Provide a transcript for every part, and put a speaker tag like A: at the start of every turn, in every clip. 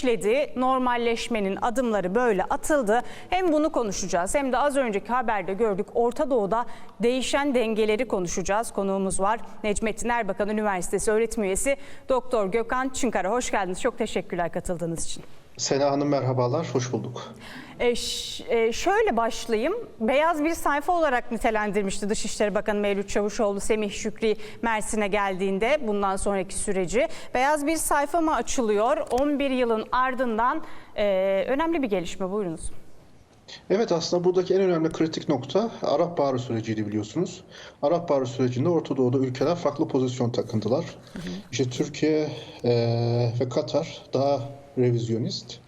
A: işledi. Normalleşmenin adımları böyle atıldı. Hem bunu konuşacağız hem de az önceki haberde gördük Orta Doğu'da değişen dengeleri konuşacağız. Konuğumuz var. Necmettin Erbakan Üniversitesi öğretim üyesi Doktor Gökhan Çınkara. Hoş geldiniz. Çok teşekkürler katıldığınız için.
B: Sena Hanım merhabalar, hoş bulduk.
A: E, e, şöyle başlayayım. Beyaz bir sayfa olarak nitelendirmişti Dışişleri Bakanı Mevlüt Çavuşoğlu Semih Şükrü Mersin'e geldiğinde bundan sonraki süreci. Beyaz bir sayfa mı açılıyor? 11 yılın ardından e, önemli bir gelişme buyurunuz.
B: Evet aslında buradaki en önemli kritik nokta Arap Baharı süreciydi biliyorsunuz. Arap Baharı sürecinde Orta Doğu'da ülkeler farklı pozisyon takındılar. İşte Türkiye eee, ve Katar daha revizyonist.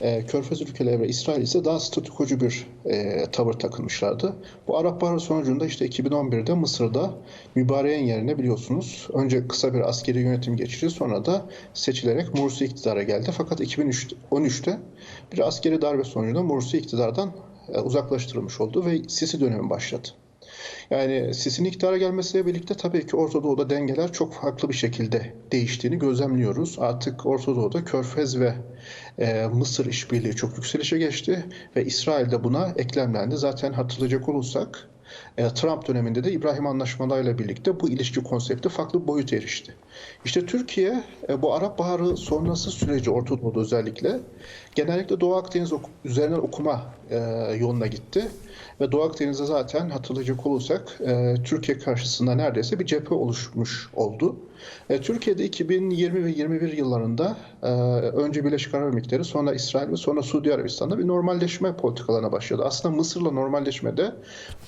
B: eee, Körfez ülkeleri ve İsrail ise daha statükocu bir eee, tavır takınmışlardı. Bu Arap Baharı sonucunda işte 2011'de Mısır'da mübareğin yerine biliyorsunuz önce kısa bir askeri yönetim geçirdi sonra da seçilerek Mursi iktidara geldi. Fakat 2013'te bir askeri darbe sonucunda Mursi iktidardan e, uzaklaştırılmış oldu ve Sisi dönemi başladı. Yani Sisi'nin iktidara gelmesiyle birlikte tabii ki Orta Doğu'da dengeler çok farklı bir şekilde değiştiğini gözlemliyoruz. Artık Orta Doğu'da Körfez ve e, Mısır işbirliği çok yükselişe geçti ve İsrail de buna eklemlendi. Zaten hatırlayacak olursak e, Trump döneminde de İbrahim Anlaşmalarıyla birlikte bu ilişki konsepti farklı boyut erişti. İşte Türkiye e, bu Arap Baharı sonrası süreci Orta Doğu'da özellikle genellikle Doğu Akdeniz üzerinden okuma e, yoluna gitti. Ve Doğu Akdeniz'de zaten hatırlayacak olursak e, Türkiye karşısında neredeyse bir cephe oluşmuş oldu. Türkiye'de 2020 ve 21 yıllarında önce Birleşik Arap Emirlikleri sonra İsrail ve sonra Suudi Arabistan'da bir normalleşme politikalarına başladı. Aslında Mısır'la normalleşmede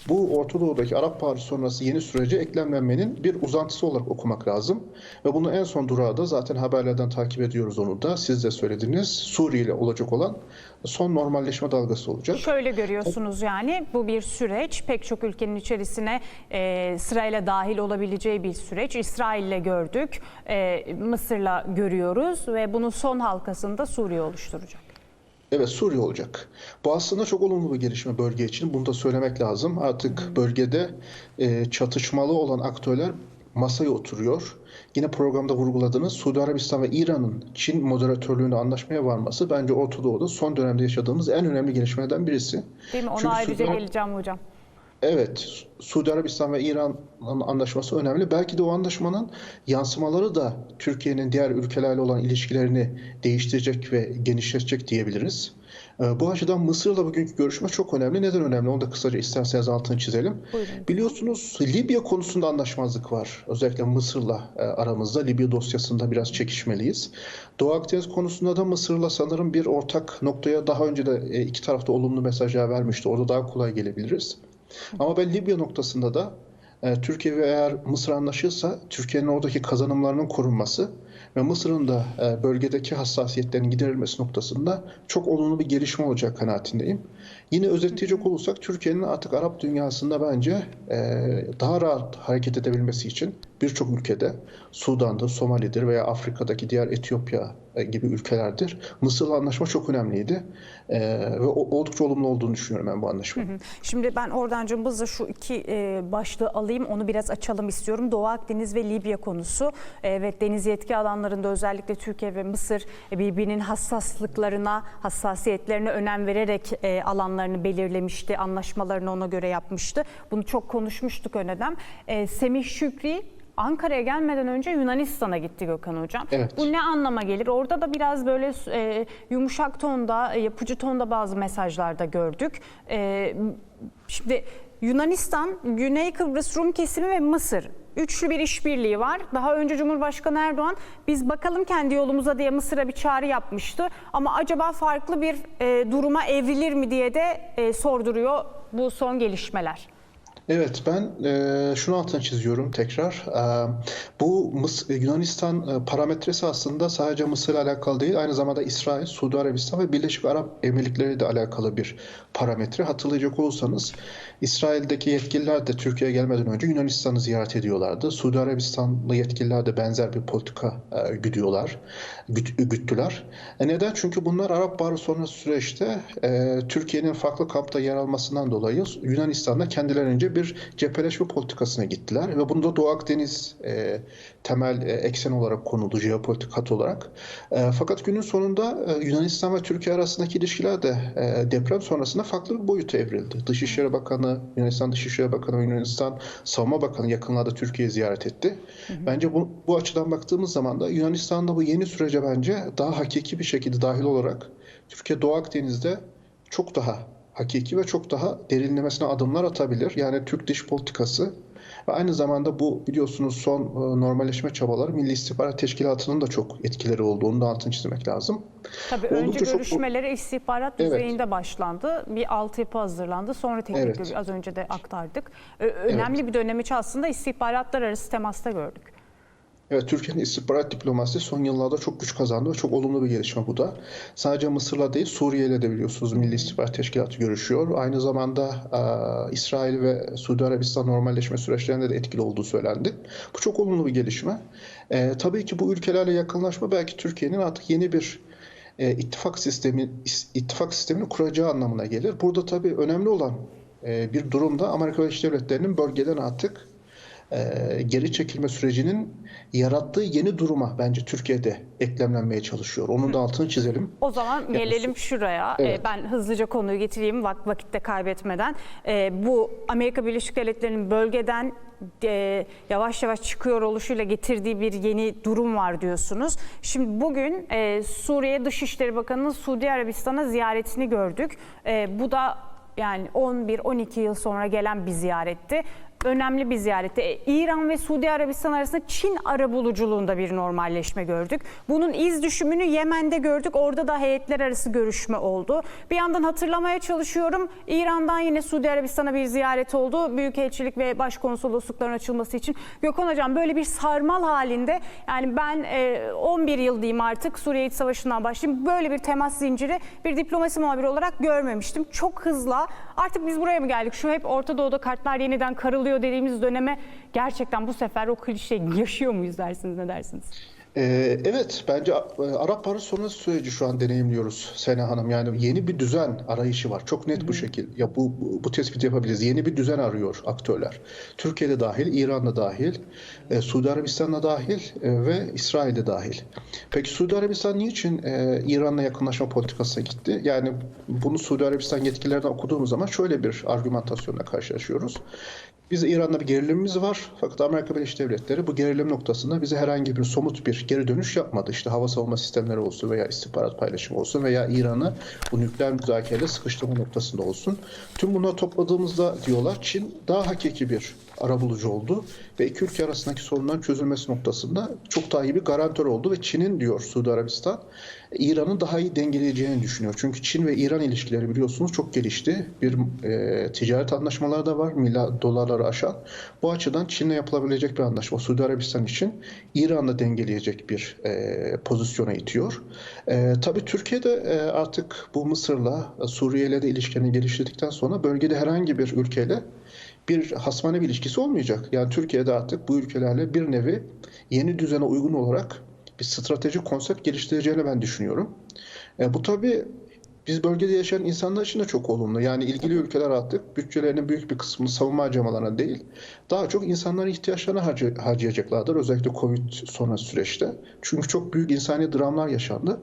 B: bu Orta Doğu'daki Arap Baharı sonrası yeni sürece eklemlenmenin bir uzantısı olarak okumak lazım. Ve bunun en son durağı da zaten haberlerden takip ediyoruz onu da. Siz de söylediniz. Suriye ile olacak olan son normalleşme dalgası olacak.
A: Şöyle görüyorsunuz yani bu bir süreç. Pek çok ülkenin içerisine e, sırayla dahil olabileceği bir süreç. İsrail'le gördük, e, Mısır'la görüyoruz ve bunun son halkasında Suriye oluşturacak.
B: Evet Suriye olacak. Bu aslında çok olumlu bir gelişme bölge için. Bunu da söylemek lazım. Artık bölgede e, çatışmalı olan aktörler masaya oturuyor. Yine programda vurguladığınız Suudi Arabistan ve İran'ın Çin moderatörlüğüne anlaşmaya varması bence Orta Doğu'da son dönemde yaşadığımız en önemli gelişmelerden birisi.
A: Değil mi? Ona
B: Çünkü
A: ayrıca
B: Suudi-
A: geleceğim hocam.
B: Evet, Suudi Arabistan ve İran'ın anlaşması önemli. Belki de o anlaşmanın yansımaları da Türkiye'nin diğer ülkelerle olan ilişkilerini değiştirecek ve genişletecek diyebiliriz. Ee, Bu açıdan Mısır'la bugünkü görüşme çok önemli. Neden önemli? Onu da kısaca isterseniz altını çizelim.
A: Buyurun.
B: Biliyorsunuz Libya konusunda anlaşmazlık var. Özellikle Mısır'la e, aramızda. Libya dosyasında biraz çekişmeliyiz. Doğu Akdeniz konusunda da Mısır'la sanırım bir ortak noktaya daha önce de e, iki tarafta olumlu mesajlar vermişti. Orada daha kolay gelebiliriz. Ama ben Libya noktasında da e, Türkiye ve eğer Mısır anlaşırsa Türkiye'nin oradaki kazanımlarının korunması ve Mısır'ın da e, bölgedeki hassasiyetlerin giderilmesi noktasında çok olumlu bir gelişme olacak kanaatindeyim. Yine özetleyecek olursak Türkiye'nin artık Arap dünyasında bence e, daha rahat hareket edebilmesi için birçok ülkede Sudan'dır, Somali'dir veya Afrika'daki diğer Etiyopya gibi ülkelerdir. Mısır'la anlaşma çok önemliydi E, ve oldukça olumlu olduğunu düşünüyorum ben bu anlaşmanın.
A: Şimdi ben oradan cımbızla şu iki e, başlığı alayım onu biraz açalım istiyorum. Doğu Akdeniz ve Libya konusu e, ve deniz yetki alanlarında özellikle Türkiye ve Mısır e, birbirinin hassaslıklarına, hassasiyetlerine önem vererek e, alanlarını belirlemişti. Anlaşmalarını ona göre yapmıştı. Bunu çok konuşmuştuk önceden. E, Semih Şükri Ankara'ya gelmeden önce Yunanistan'a gitti Gökhan Hocam.
B: Evet.
A: Bu ne anlama gelir? Orada da biraz böyle e, yumuşak tonda, e, yapıcı tonda bazı mesajlarda gördük. E, şimdi Yunanistan, Güney Kıbrıs Rum kesimi ve Mısır üçlü bir işbirliği var. Daha önce Cumhurbaşkanı Erdoğan biz bakalım kendi yolumuza diye Mısır'a bir çağrı yapmıştı. Ama acaba farklı bir e, duruma evrilir mi diye de e, sorduruyor bu son gelişmeler.
B: Evet ben e, şunu altına çiziyorum tekrar. E, bu Mıs Yunanistan e, parametresi aslında sadece Mısır'la alakalı değil, aynı zamanda İsrail, Suudi Arabistan ve Birleşik Arap Emirlikleri ile alakalı bir parametre. Hatırlayacak olursanız İsrail'deki yetkililer de Türkiye'ye gelmeden önce Yunanistan'ı ziyaret ediyorlardı. Suudi Arabistanlı yetkililer de benzer bir politika e, güdüyorlar, güt, güttüler. E, neden? Çünkü bunlar Arap Baharı sonrası süreçte e, Türkiye'nin farklı kampta yer almasından dolayı Yunanistan'da kendilerince bir cepheleşme politikasına gittiler ve bunda Doğu Akdeniz e, temel e, eksen olarak konuldu jeopolitik hat olarak. E, fakat günün sonunda e, Yunanistan ve Türkiye arasındaki ilişkiler de e, deprem sonrasında farklı bir boyuta evrildi. Dışişleri Bakanı, Yunanistan Dışişleri Bakanı ve Yunanistan Savunma Bakanı yakınlarda Türkiye'yi ziyaret etti. Bence bu, bu açıdan baktığımız zaman da Yunanistan'da bu yeni sürece bence daha hakiki bir şekilde dahil olarak Türkiye Doğu Akdeniz'de çok daha hakiki ve çok daha derinlemesine adımlar atabilir. Yani Türk dış politikası ve aynı zamanda bu biliyorsunuz son e, normalleşme çabaları Milli İstihbarat Teşkilatı'nın da çok etkileri olduğunu da altını çizmek lazım.
A: Tabii
B: Oldukça
A: önce
B: çok-
A: görüşmeleri istihbarat
B: Evet.
A: düzeyinde başlandı. Bir altyapı hazırlandı. Sonra teknik
B: Evet.
A: az önce de aktardık. Önemli bir dönem içi aslında istihbaratlar arası temasta gördük.
B: Evet, Türkiye'nin istihbarat diplomasisi son yıllarda çok güç kazandı ve çok olumlu bir gelişme bu da. Sadece Mısır'la değil Suriye'yle de biliyorsunuz Milli İstihbarat Teşkilatı görüşüyor. Aynı zamanda e, İsrail ve Suudi Arabistan normalleşme süreçlerinde de etkili olduğu söylendi. Bu çok olumlu bir gelişme. E, tabii ki bu ülkelerle yakınlaşma belki Türkiye'nin artık yeni bir e, ittifak sistemi ittifak sistemini kuracağı anlamına gelir. Burada tabii önemli olan e, bir durumda Amerika Birleşik Devletleri'nin bölgeden artık e, geri çekilme sürecinin yarattığı yeni duruma bence Türkiye'de eklemlenmeye çalışıyor. Onun da altını çizelim.
A: O zaman gelelim şuraya.
B: Evet.
A: Ee, Ben hızlıca konuyu getireyim vak vakitte kaybetmeden. Ee, Bu Amerika Birleşik Devletleri'nin bölgeden e, yavaş yavaş çıkıyor oluşuyla getirdiği bir yeni durum var diyorsunuz. Şimdi bugün e, Suriye Dışişleri Bakanı'nın Suudi Arabistan'a ziyaretini gördük. E, Bu da yani 11-12 yıl sonra gelen bir ziyaretti. Önemli bir ziyaretti. E, İran ve Suudi Arabistan arasında Çin arabuluculuğunda bir normalleşme gördük. Bunun iz düşümünü Yemen'de gördük. Orada da heyetler arası görüşme oldu. Bir yandan hatırlamaya çalışıyorum. İran'dan yine Suudi Arabistan'a bir ziyaret oldu. Büyükelçilik ve başkonsoloslukların açılması için. Gökhan Hocam böyle bir sarmal halinde yani ben e, 11 yıl diyeyim artık Suriye İç Savaşı'ndan başlayayım. Böyle bir temas zinciri bir diplomasi muhabiri olarak görmemiştim. Çok hızlı. Artık biz buraya mı geldik? Şu hep Orta Doğu'da kartlar yeniden karılıyor dediğimiz döneme gerçekten bu sefer o klişe yaşıyor muyuz dersiniz ne dersiniz?
B: Ee, evet, bence e, Arap Barış sonrası süreci şu an deneyimliyoruz Sena Hanım. Yani yeni bir düzen arayışı var. Çok net bu şekil. Ya bu, bu, bu tespiti yapabiliriz. Yeni bir düzen arıyor aktörler. Türkiye'de dahil, İran'da dahil, e, Suudi Arabistan'da dahil e, ve İsrail'de dahil. Peki Suudi Arabistan niçin e, İran'la yakınlaşma politikasına gitti? Yani bunu Suudi Arabistan yetkililerinden okuduğumuz zaman şöyle bir argümantasyonla karşılaşıyoruz. Biz İran'da bir gerilimimiz var. Fakat Amerika Birleşik Devletleri bu gerilim noktasında bize herhangi bir somut bir geri dönüş yapmadı. İşte hava savunma sistemleri olsun veya istihbarat paylaşımı olsun veya İran'ı bu nükleer müzakereyle sıkıştırma noktasında olsun. Tüm bunları topladığımızda diyorlar Çin daha hakiki bir arabulucu oldu ve iki ülke arasındaki sorunların çözülmesi noktasında çok daha iyi bir garantör oldu ve Çin'in diyor Suudi Arabistan İran'ı daha iyi dengeleyeceğini düşünüyor. Çünkü Çin ve İran ilişkileri biliyorsunuz çok gelişti. Bir e, ticaret anlaşmaları da var milyar dolarları aşan. Bu açıdan Çin'le yapılabilecek bir anlaşma Suudi Arabistan için İran'la dengeleyecek bir e, pozisyona itiyor. E, tabii Türkiye'de e, artık bu Mısır'la Suriye ile de ilişkilerini geliştirdikten sonra bölgede herhangi bir ülkeyle bir hasmane bir ilişkisi olmayacak. Yani Türkiye'de artık bu ülkelerle bir nevi yeni düzene uygun olarak bir stratejik konsept geliştireceğini ben düşünüyorum. E, bu tabii biz bölgede yaşayan insanlar için de çok olumlu. Yani ilgili ülkeler artık bütçelerinin büyük bir kısmını savunma harcamalarına değil, daha çok insanların ihtiyaçlarına harcay- harcayacaklardır. Özellikle Covid sonrası süreçte. Çünkü çok büyük insani dramlar yaşandı.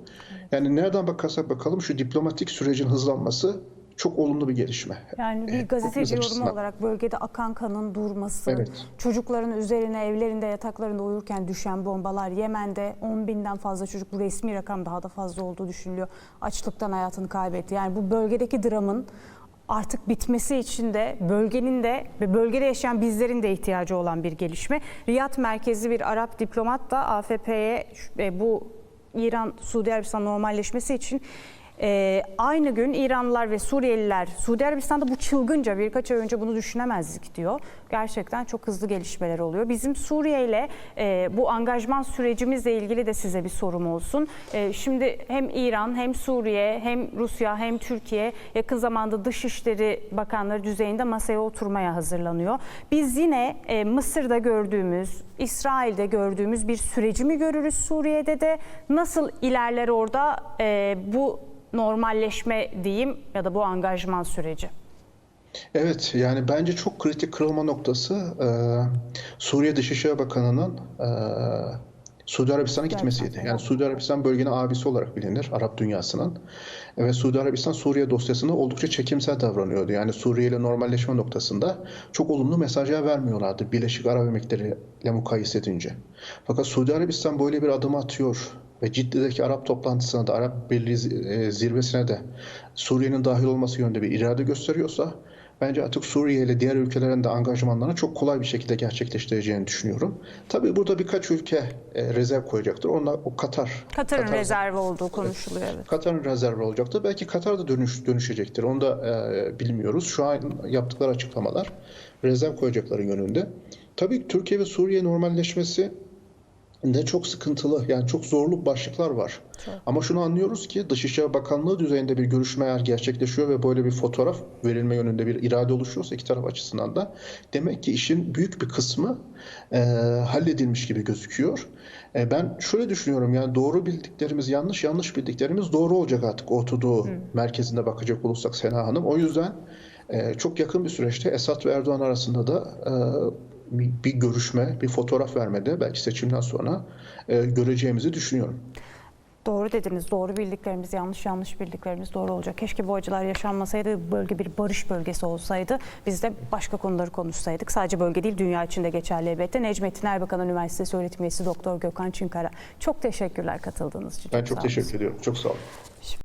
B: Yani nereden bakarsak bakalım şu diplomatik sürecin hızlanması çok olumlu bir gelişme.
A: Yani bir
B: E,
A: gazeteci yorumu
B: açısından.
A: olarak bölgede akan kanın durması,
B: Evet.
A: çocukların üzerine evlerinde yataklarında uyurken düşen bombalar, Yemen'de 10 binden fazla çocuk, bu resmi rakam daha da fazla olduğu düşünülüyor, açlıktan hayatını kaybetti. Yani bu bölgedeki dramın artık bitmesi için de bölgenin de ve bölgede yaşayan bizlerin de ihtiyacı olan bir gelişme. Riyad merkezli bir Arap diplomat da AFP'ye e, bu İran-Suudi Arabistan normalleşmesi için ee, aynı gün İranlılar ve Suriyeliler Suudi Arabistan'da bu çılgınca birkaç ay önce bunu düşünemezdik diyor. Gerçekten çok hızlı gelişmeler oluyor. Bizim Suriye ile e, bu angajman sürecimizle ilgili de size bir sorum olsun. E, şimdi hem İran hem Suriye hem Rusya hem Türkiye yakın zamanda Dışişleri Bakanları düzeyinde masaya oturmaya hazırlanıyor. Biz yine e, Mısır'da gördüğümüz, İsrail'de gördüğümüz bir süreci mi görürüz Suriye'de de? Nasıl ilerler orada e, bu normalleşme diyeyim ya da bu angajman süreci?
B: Evet, yani bence çok kritik kırılma noktası e, Suriye Dışişleri Bakanı'nın e, Suudi Arabistan'a gitmesiydi. Yani Suudi Arabistan bölgenin abisi olarak bilinir Arap dünyasının. Ve Suudi Arabistan Suriye dosyasında oldukça çekimsel davranıyordu. Yani Suriye ile normalleşme noktasında çok olumlu mesajlar vermiyorlardı Birleşik Arap Emirlikleri ile mukayese edince. Fakat Suudi Arabistan böyle bir adım atıyor ve Cidde'deki Arap toplantısına da Arap Birliği e, zirvesine de Suriye'nin dahil olması yönünde bir irade gösteriyorsa bence artık Suriye ile diğer ülkelerin de angajmanlarını çok kolay bir şekilde gerçekleştireceğini düşünüyorum. Tabii burada birkaç ülke e, rezerv koyacaktır. Onlar o Katar.
A: Katar'ın
B: Katar-
A: rezervi olduğu konuşuluyor evet.
B: Katar'ın rezervi olacaktır. Belki Katar da dönüş, dönüşecektir. Onu da e, bilmiyoruz. Şu an yaptıkları açıklamalar rezerv koyacakları yönünde. Tabii Türkiye ve Suriye normalleşmesi de çok sıkıntılı. Yani çok zorlu başlıklar var. Ama şunu anlıyoruz ki Dışişleri Bakanlığı düzeyinde bir görüşme eğer gerçekleşiyor ve böyle bir fotoğraf verilme yönünde bir irade oluşuyorsa iki taraf açısından da demek ki işin büyük bir kısmı e, halledilmiş gibi gözüküyor. E, ben şöyle düşünüyorum yani doğru bildiklerimiz yanlış, yanlış bildiklerimiz doğru olacak artık Orta Doğu merkezinde bakacak olursak Sena Hanım. O yüzden e, çok yakın bir süreçte Esad ve Erdoğan arasında da e, bir, görüşme, bir fotoğraf vermede belki seçimden sonra e, göreceğimizi düşünüyorum.
A: Doğru dediniz. Doğru bildiklerimiz yanlış, yanlış bildiklerimiz doğru olacak. Keşke bu acılar yaşanmasaydı, bölge bir barış bölgesi olsaydı. Biz de başka konuları konuşsaydık. Sadece bölge değil, dünya içinde geçerli elbette. Necmettin Erbakan Üniversitesi öğretim üyesi Doktor Gökhan Çınkara. Çok teşekkürler katıldığınız için.
B: Ben çok
A: olun.
B: teşekkür ediyorum. Çok sağ olun.